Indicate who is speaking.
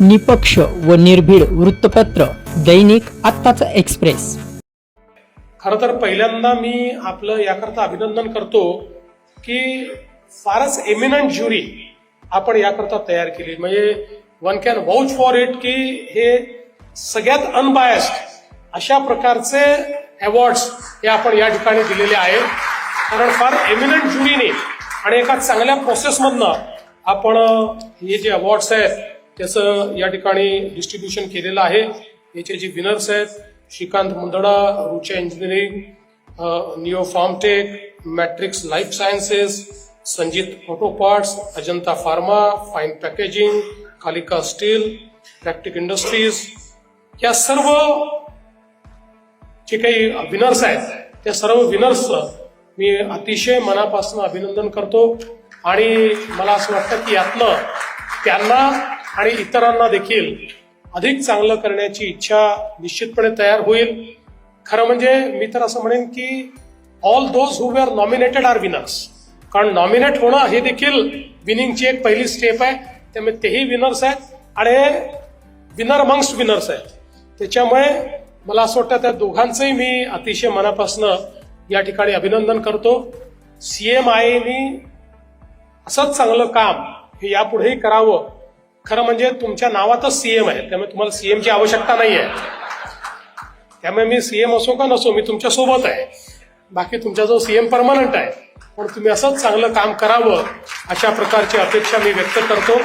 Speaker 1: निपक्ष व निर्भीड वृत्तपत्र दैनिक आत्ताचा एक्सप्रेस.
Speaker 2: खरं तर पहिल्यांदा मी आपलं याकरता अभिनंदन करतो की फारच एमिनंट ज्युरी आपण याकरता तयार केली. म्हणजे one can vouch for it की हे सगळ्यात अनबायस्ड अशा प्रकारचे अवॉर्ड्स हे आपण या ठिकाणी दिलेले आहेत. कारण फार एमिनंट ज्युरीने आणि एका चांगल्या प्रोसेसमधनं आपण हे जे अवॉर्ड्स आहेत त्याचं या ठिकाणी डिस्ट्रीब्युशन केलेलं आहे. याचे जे विनर्स आहेत Shrikant Mundada Rucha engineering Neo Pharmtech Matrix life sciences Sanjit auto parts Ajanta pharma fine packaging Kalika steel practic industries या सर्व जे काही विनर्स आहेत त्या सर्व विनर्सचं मी अतिशय मनापासून अभिनंदन करतो. आणि मला असं वाटतं की यातनं त्यांना आणि इतरांना देखील अधिक चांगलं करण्याची इच्छा निश्चितपणे तयार होईल. खरं म्हणजे मी तर असं म्हणेन की all those who are nominated are winners कारण नॉमिनेट होणं हे देखील विनिंगची एक पहिली स्टेप आहे. त्यामुळे तेही विनर्स आहेत आणि विनर मंगस्ट विनर्स आहेत. त्याच्यामुळे मला असं वाटतं त्या दोघांचंही मी अतिशय मनापासून या ठिकाणी अभिनंदन करतो. सी एम आयनी असंच चांगलं काम हे यापुढेही करावं. खरं म्हणजे तुमच्या नावातच सीएम आहे. त्यामुळे तुम्हाला सीएमची आवश्यकता नाही आहे त्यामुळे मी सीएम असो का नसो मी तुमच्यासोबत आहे. बाकी तुमच्याजवळ सीएम परमनंट आहे पण तुम्ही असंच चांगलं काम करावं अशा प्रकारची अपेक्षा मी व्यक्त करतो.